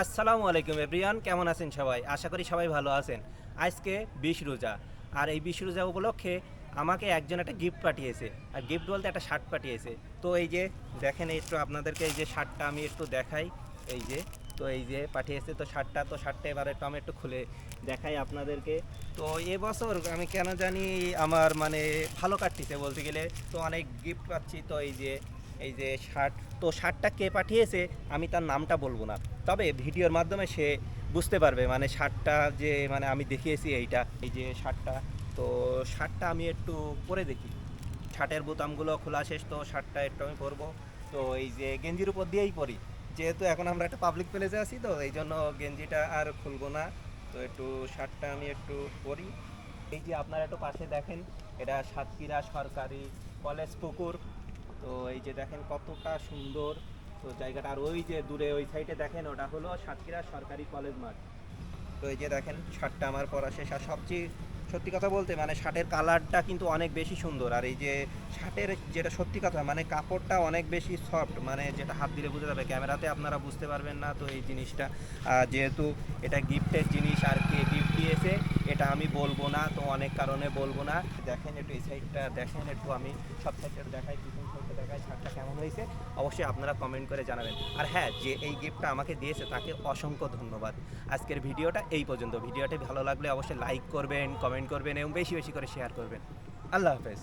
আসসালামু আলাইকুম এভরিয়ান কেমন আছেন সবাই? আশা করি সবাই ভালো আছেন। আজকে বিশ রোজা, আর এই বিশ রোজা উপলক্ষে আমাকে একজন একটা গিফট পাঠিয়েছে। আর গিফট বলতে একটা শার্ট পাঠিয়েছে। তো এই যে দেখেন একটু আপনাদেরকে এই যে শার্টটা আমি একটু দেখাই। এই যে, তো এই যে পাঠিয়েছে তো শার্টটা তো শার্টটা এবার একটু আমি একটু খুলে দেখাই আপনাদেরকে। তো এবছর আমি কেন জানি আমার মানে ভালো কাটতেছে বলতে গেলে। তো অনেক গিফট পাচ্ছি, তো এই যে এই যে শার্ট তো শার্টটা কে পাঠিয়েছে, আমি তার নামটা বলব না। তবে ভিডিওর মাধ্যমে সে বুঝতে পারবে মানে শার্টটা যে মানে আমি দেখিয়েছি এইটা, এই যে শার্টটা তো শার্টটা আমি একটু পরে দেখি। শার্টের বোতামগুলো খোলা শেষ, তো শার্টটা একটু আমি পরবো। তো এই যে গেঞ্জির উপর দিয়েই পরি। যেহেতু এখন আমরা একটা পাবলিক প্লেসে আছি, তো এই জন্য গেঞ্জিটা আর খুলবো না। তো একটু শার্টটা আমি একটু পরি। এই যে আপনারা একটু পাশে দেখেন, এটা সাতক্ষীরা সরকারি কলেজ পুকুর। এই যে দেখেন কতটা সুন্দর। তো জায়গাটা আর ওই যে দূরে ওই সাইডে দেখেন, ওটা হলো সাতক্ষীরা সরকারি কলেজ মাঠ। তো এই যে দেখেন শার্টটা আমার পরা শেষ। আর সবচেয়ে সত্যি কথা বলতে মানে শার্টের কালারটা কিন্তু অনেক বেশি সুন্দর। আর এই যে শার্টের যেটা সত্যি কথা মানে কাপড়টা অনেক বেশি সফট মানে যেটা হাত দিলে বোঝা যাবে। ক্যামেরাতে আপনারা বুঝতে পারবেন না তো এই জিনিসটা। যেহেতু এটা গিফটের জিনিস, আর কে গিফট দিয়েছে, এটা আমি বলব না, তো অনেক কারণে বলব না। দেখেন একটু এই সাইডটা দেখেন একটু আমি সব সাইডটা দেখাই পিছন সাইডটা দেখাই শার্টটা কেমন হয়েছে। অবশ্যই আপনারা কমেন্ট করে জানাবেন। আর হ্যাঁ যে এই গিফটটা আমাকে দিয়েছে, তাকে অসংখ্য ধন্যবাদ। আজকের ভিডিওটা এই পর্যন্ত। ভিডিওটি ভালো লাগলে অবশ্যই লাইক করবেন কমেন্ট করবেন এবং বেশি বেশি করে শেয়ার করবেন। আল্লাহ হাফেজ।